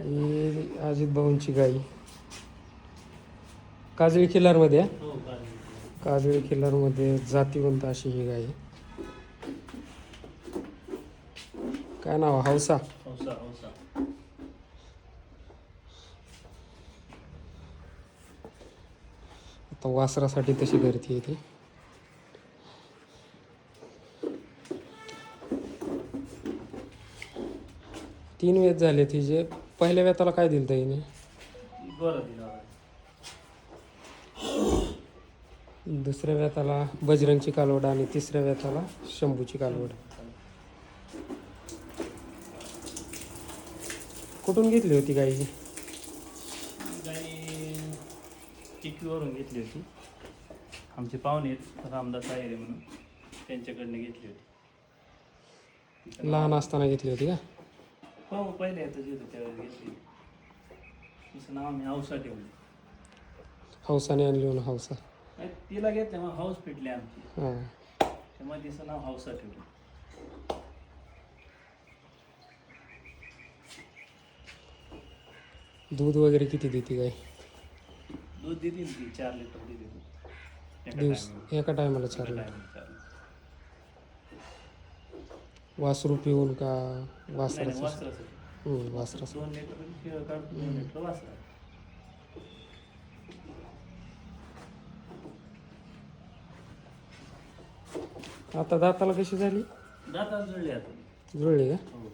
ही अजित भाऊंची गाई काजळी किल्लारमध्ये. हो काजळी किल्लारमध्ये जातीवंत अशी ही गाय आहे. काय नाव? हौसा आता वासरासाठी तशी गर्दी आहे ती तीन वेत झाले तिचे पहिल्या वेताला काय दिलं हिने बरं दिला दुसऱ्या वेताला बजरंगची कालवड आणि तिसऱ्या वेताला शंभूची कालवड. कुठून घेतली होती गाई ही? गाई टिकवीवरून घेतली होती. आमचे पाहुणे रामदास आयरे म्हणून. त्यांच्याकडनं घेतली होती. लहान असताना घेतली होती का? हो पहिले येतं येतो त्यावेळेस घेतली. तिचं नाव आम्ही हौसा ठेवली. हौसाने आणली म्हणून हौसा. नाही, तिला घेतलं मग हाऊस फिटली आमची. हां. त्यामुळे तिचं नाव हौसा ठेवलं. दूध वगैरे किती देते गाय दूध देतील ती चार लिटर देते एका दिवस. एका टायमाला चार लिटर. वासरू पिऊन का वासराचं? वासराचं. हम्म, वासराचं. दोन लिटर शिळ काढतो दोन लिटर वासरा. आता दाताला कशी झाली? दाता जुळले आता. जुळली का? हो.